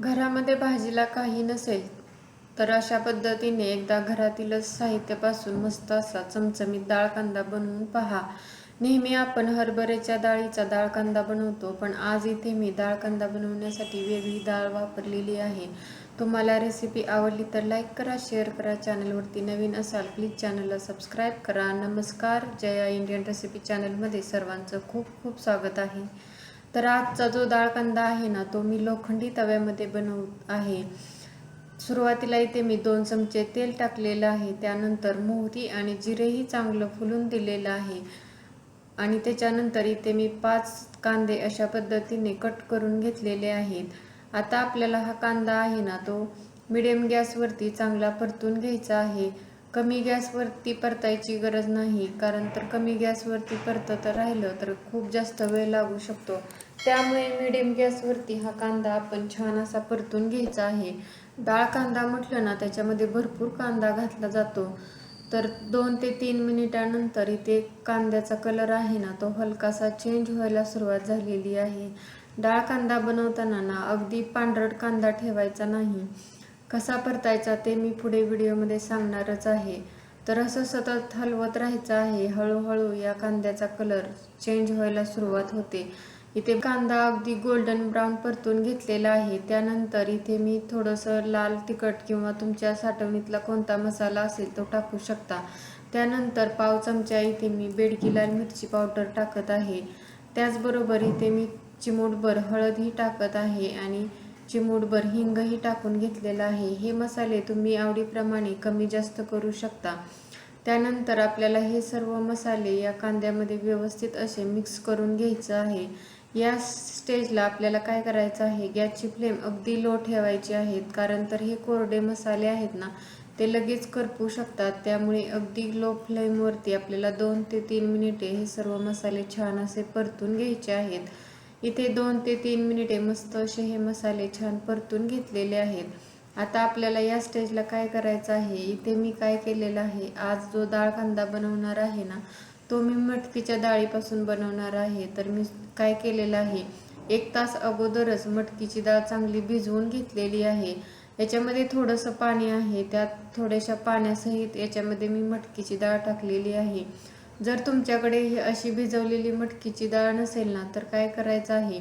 घरामध्ये भाजीला काही नसेल तर अशा पद्धतीने एकदा घरातीलच साहित्यापासून मस्त असा चमचमीत डाळ कांदा बनवून पहा. नेहमी आपण हरभऱ्याच्या डाळीचा डाळ कांदा बनवतो पण आज इथे मी डाळ कांदा बनवण्यासाठी वेगळी डाळ वापरलेली आहे. तुम्हाला रेसिपी आवडली तर लाईक करा शेअर करा चॅनलवरती नवीन असाल प्लीज चॅनलला सबस्क्राईब करा. नमस्कार जया इंडियन रेसिपी चॅनलमध्ये सर्वांचं खूप खूप स्वागत आहे. तर आजचा जो डाळ कांदा आहे ना तो मी लोखंडी तव्यामध्ये बनवत आहे. सुरुवातीला इथे मी दोन चमचे तेल टाकलेलं आहे. त्यानंतर मोहरी आणि जिरेही चांगलं फुलून दिलेलं आहे. आणि त्याच्यानंतर इथे मी पाच कांदे अशा पद्धतीने कट करून घेतलेले आहेत. आता आपल्याला हा कांदा आहे ना तो मिडियम गॅसवरती चांगला परतून घ्यायचा आहे. कमी गॅसवरती परतायची गरज नाही कारण तर कमी गॅसवरती परतत राहिलं तर खूप जास्त वेळ लागू शकतो. त्यामुळे मिडियम गॅसवरती हा कांदा आपण छान असा परतून घ्यायचा आहे. डाळ कांदा म्हटलं ना त्याच्यामध्ये भरपूर कांदा घातला जातो. तर दोन ते तीन मिनिटानंतर इथे कांद्याचा कलर आहे ना तो हलकासा चेंज व्हायला सुरुवात झालेली आहे. डाळ कांदा बनवताना ना अगदी पांढरट कांदा ठेवायचा नाही. कसा परतायचा ते मी पुढे व्हिडिओमध्ये सांगणारच आहे. तर असं सतत हलवत राहायचं आहे. हळूहळू या कांद्याचा कलर चेंज व्हायला सुरुवात होते. इथे कांदा अगदी गोल्डन ब्राऊन परतून घेतलेला आहे. त्यानंतर इथे मी थोडंसं लाल तिखट किंवा तुमच्या साठवणीतला कोणता मसाला असेल तो टाकू शकता. त्यानंतर पाव चमचा इथे मी बेडकी लाल मिरची पावडर टाकत आहे. त्याचबरोबर इथे मी चिमूटभर हळदही टाकत आहे आणि चिमूटभर हिंगही टाकून घेतलेला आहे. हे मसाले तुम्ही आवडीप्रमाणे कमी जास्त करू शकता. त्यानंतर आपल्याला हे सर्व मसाले या कांद्यामध्ये व्यवस्थित असे मिक्स करून घ्यायचं आहे. या स्टेजला आपल्याला काय करायचं आहे? गॅसची फ्लेम अगदी लो ठेवायची आहेत कारण तर हे कोरडे मसाले आहेत ना ते लगेच करपू शकतात. त्यामुळे अगदी लो फ्लेमवरती आपल्याला दोन ते तीन मिनिटे हे सर्व मसाले छान असे परतून घ्यायचे आहेत. इथे दोन ते तीन मिनिटे मस्त असे हे मसाले छान परतून घेतलेले आहेत. आता आपल्याला या स्टेजला काय करायचं आहे? इथे मी काय केलेलं आहे? आज जो डाळ कांदा बनवणार आहे ना तो मी मटकीच्या डाळीपासून बनवणार आहे. तर मी काय केलेलं आहे? एक तास अगोदरच मटकीची डाळ चांगली भिजवून घेतलेली आहे. याच्यामध्ये थोडंसं पाणी आहे. त्यात थोड्याशा पाण्यासहित याच्यामध्ये मी मटकीची डाळ टाकलेली आहे. जर तुमच्याकडे ही अशी भिजवलेली मटकीची डाळ नसेल ना तर काय करायचं आहे?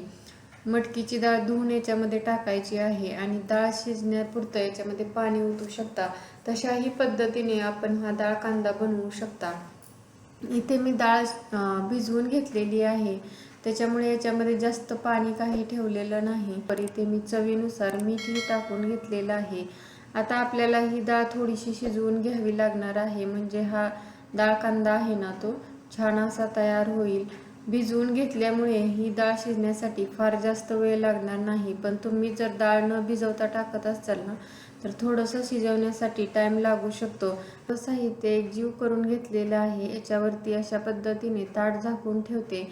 मटकीची डाळ धुवून याच्यामध्ये टाकायची आहे आणि डाळ शिजण्यापुरतं याच्यामध्ये पाणी ओतू शकता. तशाही पद्धतीने आपण हा डाळ कांदा बनवू शकता. इथे मी डाळ भिजवून घेतलेली आहे. त्याच्यामुळे याच्यामध्ये जास्त पाणी काही ठेवलेलं नाही. पर इथे मी चवीनुसार मीठही टाकून घेतलेलं आहे. आता आपल्याला ही डाळ थोडीशी शिजवून घ्यावी लागणार आहे. म्हणजे हा डाळ कांदा आहे ना तो? छान असा तयार होईल. भिजवून घेतल्यामुळे ही डाळ शिजण्यासाठी फार जास्त वेळ लागणार नाही. पण तुम्ही जर डाळ न भिजवता टाकत असाल ना तर थोडंसं शिजवण्यासाठी टाईम लागू शकतो. साहित्य एक जीव करून घेतलेलं आहे. याच्यावरती अशा पद्धतीने ताट झाकून ठेवते.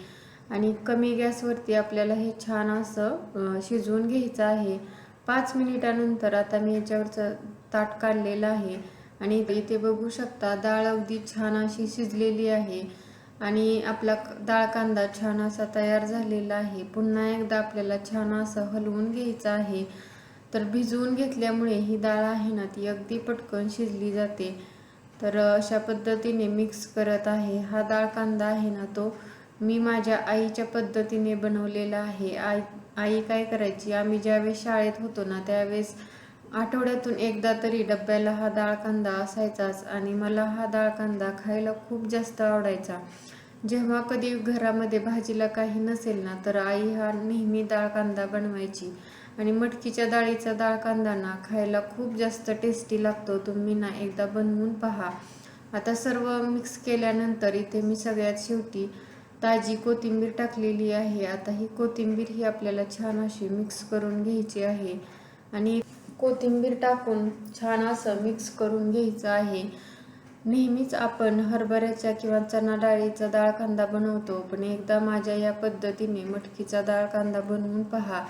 आणि कमी गॅसवरती आपल्याला हे छान असं शिजवून घ्यायचं आहे. पाच मिनिटानंतर आता मी याच्यावरचं ताट काढलेलं आहे. आणि इथे बघू शकता डाळ अगदी छान अशी शिजलेली आहे. आणि आपला डाळ कांदा छान असा तयार झालेला आहे. पुन्हा एकदा आपल्याला छान असं हलवून घ्यायचं आहे. तर भिजवून घेतल्यामुळे ही डाळ आहे ना ती अगदी पटकन शिजली जाते. तर अशा पद्धतीने मिक्स करत आहे. हा डाळ कांदा आहे ना तो मी माझ्या आईच्या पद्धतीने बनवलेला आहे. आई आई काय करायची? आम्ही ज्यावेळेस शाळेत होतो ना त्यावेळेस आठवड्यातून एकदा तरी डब्याला हा डाळ कांदा असायचाच आणि मला हा डाळ कांदा खायला खूप जास्त आवडायचा. जेव्हा कधी घरामध्ये भाजीला काही नसेल ना तर आई हा नेहमी डाळ कांदा बनवायची. आणि मटकीच्या डाळीचा डाळ कांदा ना खायला खूप जास्त टेस्टी लागतो. तुम्ही ना एकदा बनवून पहा. आता सर्व मिक्स केल्यानंतर इथे मी सगळ्यात शेवटी ताजी कोथिंबीर टाकलेली आहे. आता ही कोथिंबीर ही आपल्याला छान अशी मिक्स करून घ्यायची आहे. आणि कोथिंबीर टाकून छान असं मिक्स करून घ्यायचं आहे. नेहमीच आपण हरभऱ्याच्या किंवा चणा डाळीचा डाळ कांदा बनवतो पण एकदा माझ्या या पद्धतीने मटकीचा डाळ कांदा बनवून पहा.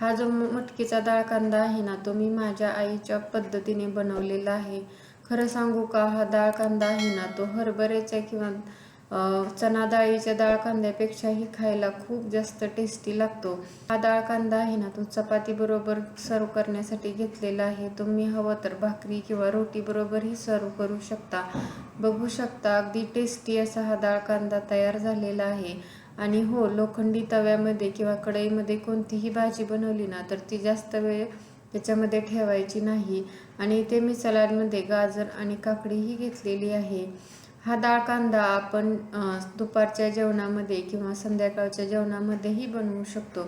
हा जो मटकीचा डाळ कांदा आहे ना तो मी माझ्या आईच्या पद्धतीने बनवलेला आहे. खरं सांगू का हा डाळ कांदा आहे ना तो हरभऱ्याच्या किंवा चना डाळीच्या डाळ कांद्यापेक्षाही खायला खूप जास्त टेस्टी लागतो. हा डाळ कांदा आहे ना तो चपाती बरोबर सर्व करण्यासाठी घेतलेला आहे. तुम्ही हवं तर भाकरी किंवा रोटी बरोबरही सर्व करू शकता. बघू शकता अगदी टेस्टी असा हा डाळ कांदा तयार झालेला आहे. आणि हो लोखंडी तव्यामध्ये किंवा कढईमध्ये कोणतीही भाजी बनवली ना तर ती जास्त वेळ त्याच्यामध्ये ठेवायची नाही. आणि इथे मी सलाडमध्ये गाजर आणि काकडीही घेतलेली आहे. हा डाळ कांदा आपण दुपारच्या जेवणामध्ये किंवा संध्याकाळच्या जेवणामध्येही बनवू शकतो.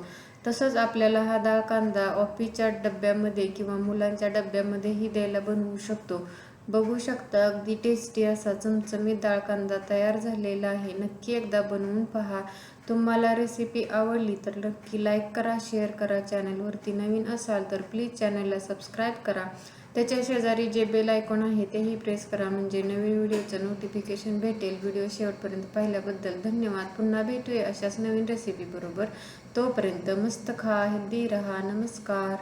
तसंच आपल्याला हा डाळ कांदा ऑफिसच्या डब्यामध्ये किंवा मुलांच्या डब्यामध्येही द्यायला बनवू शकतो. बघू शकता अगदी टेस्टी असा चमचमीत डाळ कांदा तयार झालेला आहे. नक्की एकदा बनवून पहा. तुम्हाला रेसिपी आवडली तर नक्की लाईक करा शेअर करा. चॅनलवरती नवीन असाल तर प्लीज चॅनलला सबस्क्राईब करा. त्याच्या शेजारी जे बेल आयकॉन आहे तेही प्रेस करा. म्हणजे नवीन व्हिडिओचं नोटिफिकेशन भेटेल. व्हिडिओ शेवटपर्यंत पाहिल्याबद्दल धन्यवाद. पुन्हा भेटूया अशाच नवीन रेसिपी बरोबर. तोपर्यंत मस्त खा हेल्दी रहा. नमस्कार.